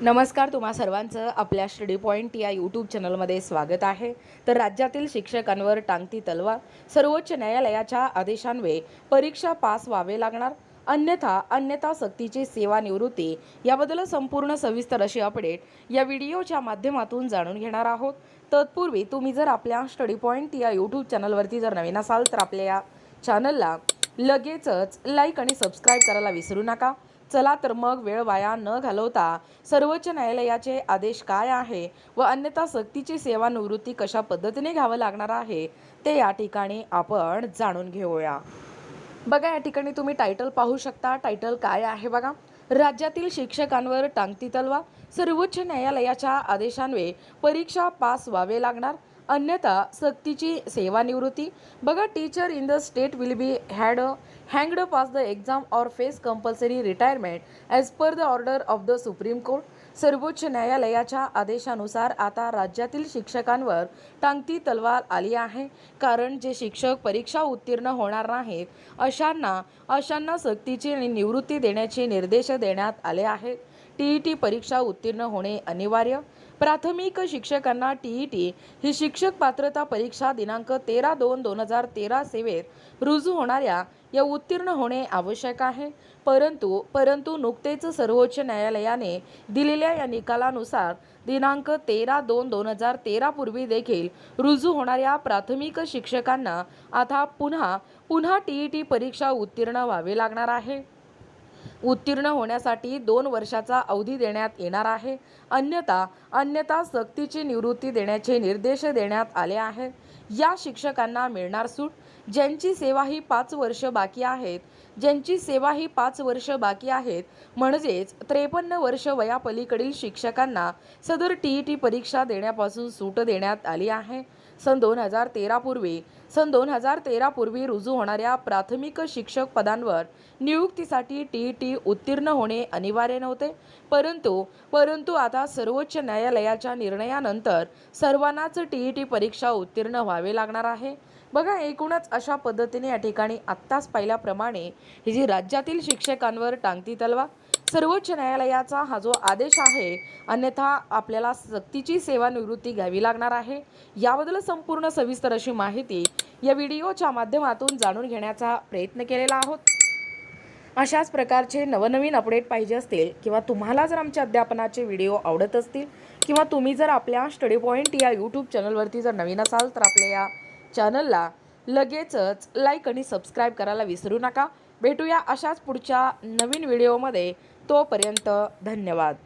नमस्कार तुम्हा सर्वांचं आपल्या स्टडी पॉईंट या यूट्यूब चॅनलमध्ये स्वागत आहे. तर राज्यातील शिक्षकांवर टांगती तलवार सर्वोच्च न्यायालयाच्या आदेशान्वये परीक्षा पास व्हावे लागणार अन्यथा अन्यथा सक्तीची सेवानिवृत्ती याबद्दल संपूर्ण सविस्तर अशी अपडेट या व्हिडिओच्या माध्यमातून जाणून घेणार आहोत. तत्पूर्वी तुम्ही जर आपल्या स्टडी पॉईंट या यूट्यूब चॅनलवरती जर नवीन असाल तर आपल्या या चॅनलला लगेचच लाईक आणि सबस्क्राईब करायला विसरू नका. चला तर मग वेळ वाया न घालवता सर्वोच्च न्यायालयाचे आदेश काय आहे व अन्यथा सक्तीची सेवानिवृत्ती कशा पद्धतीने घ्यावं लागणार आहे ते या ठिकाणी आपण जाणून घेऊया. बघा या ठिकाणी तुम्ही टायटल पाहू शकता. टायटल काय आहे बघा? राज्यातील शिक्षकांवर टांगती तलवार. सर्वोच्च न्यायालयाच्या आदेशान्वये परीक्षा पास व्हावे लागणार. अन्यथा सक्तीची सेवानिवृत्ती. बघा teacher in the state will be had हँगड pass the exam or face compulsory retirement as per the order of the supreme court सर्वोच्च न्यायालयाच्या आदेशानुसार आता राज्यातील शिक्षकांवर टांगती तलवार आली आहे. कारण जे शिक्षक परीक्षा उत्तीर्ण होणार नाहीत अशांना अशांना सक्तीची आणि निवृत्ती देण्याचे निर्देश देण्यात आले आहेत. टीईटी परीक्षा उत्तीर्ण होणे अनिवार्य. प्राथमिक शिक्षकांना टीईटी ही शिक्षक पात्रता परीक्षा दिनांक तेरा दोन दोन हजार तेरा सेवेत रुजू होणाऱ्या या उत्तीर्ण होणे आवश्यक आहे. परंतु परंतु नुकतेच सर्वोच्च न्यायालयाने दिलेल्या या निकालानुसार दिनांक तेरा दोन दोन हजार तेरापूर्वी देखील रुजू होणाऱ्या प्राथमिक शिक्षकांना आता पुन्हा पुन्हा टीईटी परीक्षा उत्तीर्ण व्हावे लागणार आहे. उत्तीर्ण होण्यासाठी दोन वर्षाचा अवधी देण्यात येणार आहे. अन्यथा अन्यथा सक्तीची निवृत्ती देण्याचे निर्देश देण्यात आले आहेत. या शिक्षकांना मिळणार सूट. ज्यांची सेवा ही पाच वर्ष बाकी आहेत ज्यांची सेवा ही पाच वर्ष बाकी आहेत म्हणजेच त्रेपन्न वर्ष वयापलीकडील शिक्षकांना सदर टी ई टी परीक्षा देण्यापासून सूट देण्यात आली आहे. सन दोन हजार तेरापूर्वी सन दोन हजार तेरा पूर्वी रुजू होणाऱ्या प्राथमिक शिक्षक पदांवर नियुक्तीसाठी टी ई टी उत्तीर्ण होणे अनिवार्य नव्हते. परंतु परंतु आता सर्वोच्च न्यायालयाच्या निर्णयानंतर सर्वांनाच टी ई टी परीक्षा उत्तीर्ण व्हावे लागणार आहे. बघा एकूणच अशा पद्धतीने या ठिकाणी आत्ताच पाहिल्याप्रमाणे ही जी राज्यातील शिक्षकांवर टांगती तलवार सर्वोच्च न्यायालयाचा हा जो आदेश आहे अन्यथा आपल्याला सक्तीची सेवानिवृत्ती घ्यावी लागणार आहे. याबद्दल संपूर्ण सविस्तर अशी माहिती या व्हिडिओच्या माध्यमातून जाणून घेण्याचा प्रयत्न केलेला आहोत. अशाच प्रकारचे नवनवीन अपडेट पाहिजे असतील किंवा तुम्हाला जर आमच्या अध्यापनाचे व्हिडिओ आवडत असतील किंवा तुम्ही जर आपल्या स्टडी पॉईंट या यूट्यूब चॅनलवरती जर नवीन असाल तर आपल्या या चॅनलला लगेचच लाईक आणि सबस्क्राईब करायला विसरू नका. भेटूया अशाच पुढच्या नवीन व्हिडिओमध्ये. तोपर्यंत धन्यवाद.